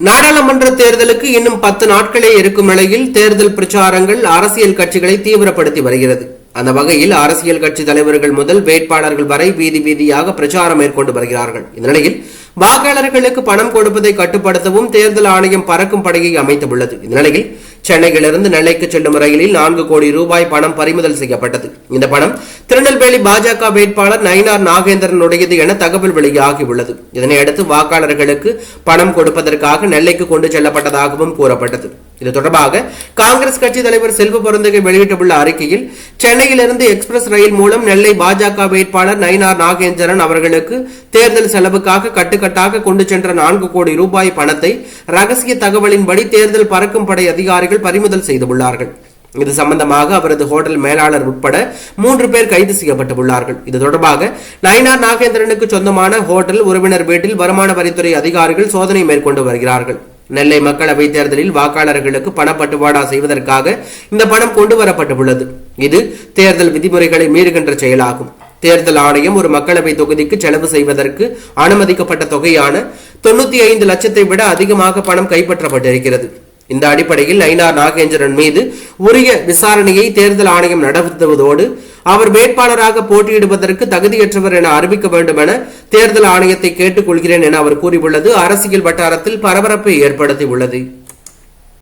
நாடாளுமன்ற தேர்தலுக்கு இன்னும் பத்து நாட்களே இருக்கும் நிலையில் தேர்தல் பிரச்சாரங்கள் அரசியல் கட்சிகளை தீவிரப்படுத்தி வருகிறது. அந்த வகையில் அரசியல் கட்சி தலைவர்கள் முதல் வேட்பாளர்கள் வரை வீதி வீதியாக பிரச்சாரம் மேற்கொண்டு வருகிறார்கள். இந்நிலையில் வாக்காளர்களுக்கு பணம் கொடுப்பதை கட்டுப்படுத்தவும் தேர்தல் ஆணையம் பறக்கும் படையை அமைத்துள்ளது. இந்நிலையில் சென்னையிலிருந்து நெல்லைக்கு செல்லும் ரயிலில் நான்கு கோடி ரூபாய் பணம் பறிமுதல் செய்யப்பட்டது. இந்த பணம் திருநெல்வேலி பாஜக வேட்பாளர் நயினார் நாகேந்திரனுடையது என தகவல் வெளியாகியுள்ளது. இதனையடுத்து வாக்காளர்களுக்கு பணம் கொடுப்பதற்காக நெல்லைக்கு கொண்டு செல்லப்பட்டதாகவும் கூறப்பட்டது. இது தொடர்பாக காங்கிரஸ் கட்சி தலைவர் செல்வ பொருந்தகை வெளியிட்டுள்ள அறிக்கையில் சென்னையிலிருந்து எக்ஸ்பிரஸ் ரயில் மூலம் நெல்லை பாஜக வேட்பாளர் நயினார் நாகேந்திரன் அவர்களுக்கு தேர்தல் செலவுக்காக கட்டுக்கட்டாக கொண்டு சென்ற நான்கு கோடி ரூபாய் பணத்தை ரகசிய தகவலின்படி தேர்தல் பறக்கும் படை அதிகாரிகள் பறிமுதல் செய்துள்ளார்கள். இது சம்பந்தமாக அவரது ஹோட்டல் மேலாளர் உட்பட மூன்று பேர் கைது செய்யப்பட்டுள்ளார்கள். இது தொடர்பாக நயினார் நாகேந்திரனுக்கு சொந்தமான ஹோட்டல் உறவினர் வீட்டில் வருமான வரித்துறை அதிகாரிகள் சோதனை மேற்கொண்டு வருகிறார்கள். நெல்லை மக்களவை தேர்தலில் வாக்காளர்களுக்கு பணப்பட்டுவாடா செய்வதற்காக இந்த பணம் கொண்டு வரப்பட்டுள்ளது இது தேர்தல் விதிமுறைகளை மீறுகின்ற செயலாகும். தேர்தல் ஆணையம் ஒரு மக்களவை தொகுதிக்கு செலவு செய்வதற்கு அனுமதிக்கப்பட்ட தொகையான தொண்ணூத்தி ஐந்து லட்சத்தை விட அதிகமாக பணம் கைப்பற்றப்பட்டிருக்கிறது. இந்த அடிப்படையில் ஐநா நாகேந்திரன் மீது உரிய விசாரணையை தேர்தல் ஆணையம் நடத்துவதோடு அவர் வேட்பாளராக போட்டியிடுவதற்கு தகுதியற்றவர் என அறிவிக்க வேண்டும் என தேர்தல் ஆணையத்தை கேட்டுக்கொள்கிறேன் என அவர் கூறியுள்ளது. அரசியல் வட்டாரத்தில் பரபரப்பை ஏற்படுத்தியுள்ளது.